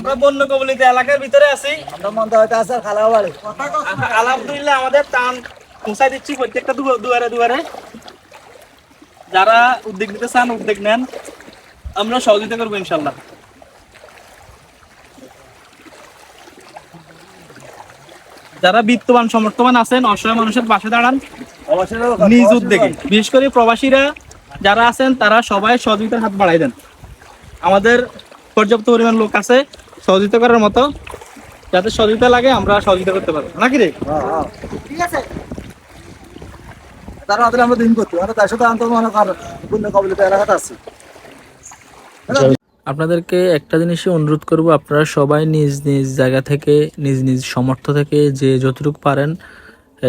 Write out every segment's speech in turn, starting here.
আমরা বন্য কবলিত এলাকার ভিতরে আছি। আমরা হইতে আছে খালাও বাড়ি। আলহামদুলিল্লাহ আমাদের টান পৌঁছাই দিচ্ছি প্রত্যেকটা দুয়ারে দুয়ারে। যারা উদ্যোগ নিতে চান উদ্যোগ নেন। আমরা সহযোগিতা করব ইনশাল্লাহ। যারা বিত্তবান সমর্থবান আছেন অসহায় মানুষের পাশে দাঁড়ান। নিজ উদ্যোগে। বিশেষ করে প্রবাসীরা যারা আছেন তারা সবাই সহযোগিতার হাত বাড়াই দেন। আমাদের পর্যাপ্ত পরিমাণ লোক আছে। সহযোগিতা করার মতো যাতে সহযোগিতা লাগে আমরা সহযোগিতা করতে পারব। নাকি রে? ঠিক আছে তার মাত্র আমরা দিন করতে আমরা তার সাথে আন্ত মনে কর পূর্ণ কবলিত এলাকাতে আছি। আপনাদেরকে একটা জিনিসই অনুরোধ করব আপনারা সবাই নিজ নিজ জায়গা থেকে নিজ নিজ সমর্থ থেকে যে যতটুকু পারেন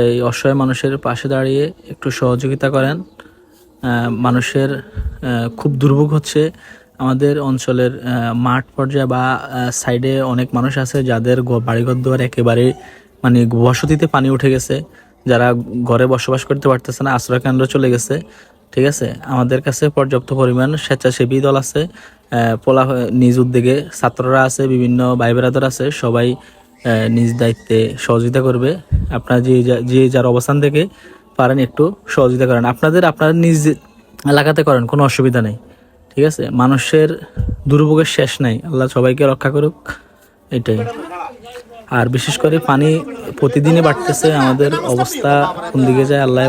এই অসহায় মানুষের পাশে দাঁড়িয়ে একটু সহযোগিতা করেন। মানুষের খুব দুর্ভোগ হচ্ছে। আমাদের অঞ্চলের মাঠ পর্যায়ে বা সাইডে অনেক মানুষ আছে যাদের বাড়িঘর দুয়ার একেবারে মানে বসতিতে পানি উঠে গেছে। যারা ঘরে বসবাস করতে পারতেছে না, আশ্রয় কেন্দ্র চলে গেছে। ঠিক আছে? আমাদের কাছে পর্যাপ্ত পরিমাণ স্বেচ্ছাসেবী দল আছে। পোলা নিজ উদ্যোগে ছাত্ররা আছে, বিভিন্ন ভাই বেড়াদার আছে। সবাই নিজ দায়িত্বে সহযোগিতা করবে। আপনারা যে, যা- যার অবস্থান থেকে পারেন একটু সহযোগিতা করেন। আপনাদের, আপনারা নিজ এলাকাতে করেন, কোনো অসুবিধা নেই। ঠিক আছে? মানুষের দুর্ভোগের শেষ নাই। আল্লাহ সবাইকে রক্ষা করুক, এটাই। আর বিশেষ করে পানি প্রতিদিনই বাড়তেছে, আমাদের অবস্থা কোন দিকে যায় আল্লাহ